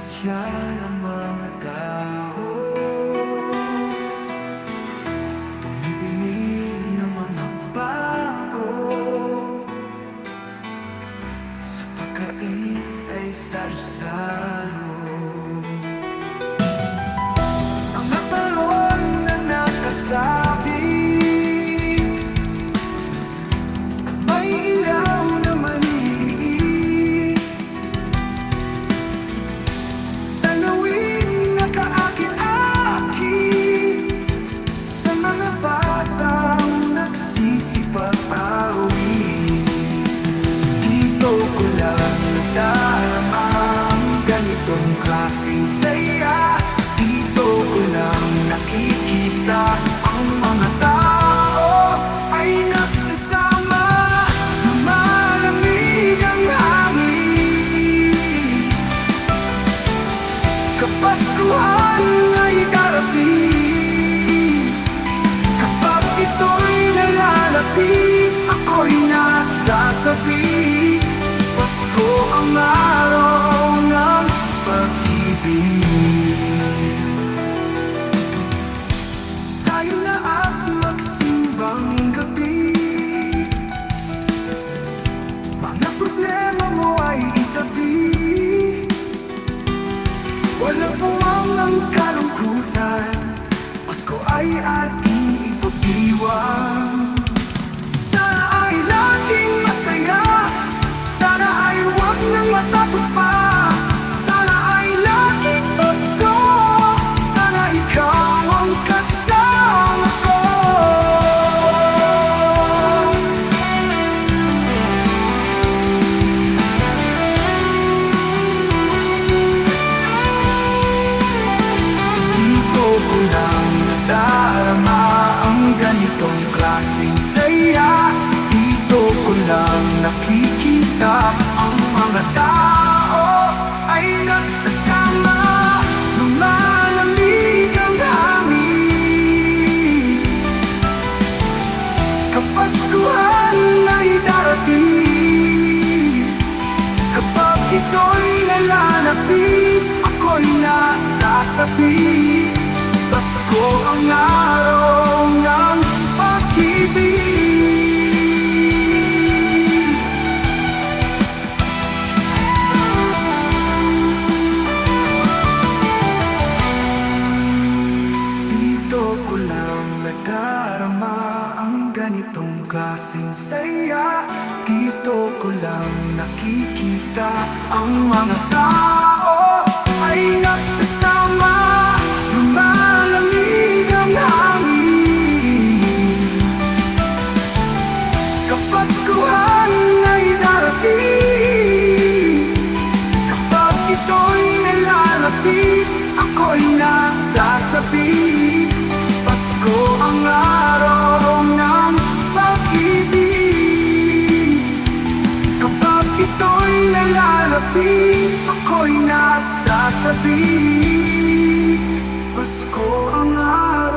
siya ng mga tao. Bumibili ng mga bago. Sa pagkain ay sarsalo. Ikaw ko lang tama Ang ganitong klaseng saya Dito ko lang nakikita Ang mga tao ay nagsasama Namalamig ang hangin Kapaskuhan ay darating Kapag ito'y nalalapit Ako'y nasasabihin Pasko ang araw ng pag-ibig Tayo na at magsimbang gabi. Mga problema mo ay itabi wala puwang ang kalungkutan. Pasko ay ating ipagdiwang saya Dito ko lang nakikita ang mga tao ay nagsasama Lumalamig ang hangin. Kapaskuhan ay darating. Kapag ito'y nalalapit Ako'y nasasabi Pasko ang araw lang nagarama ang ganitong klaseng saya. Dito ko lang nakikita ang mga tao gabi ako'y nasasabi Pasko ang araw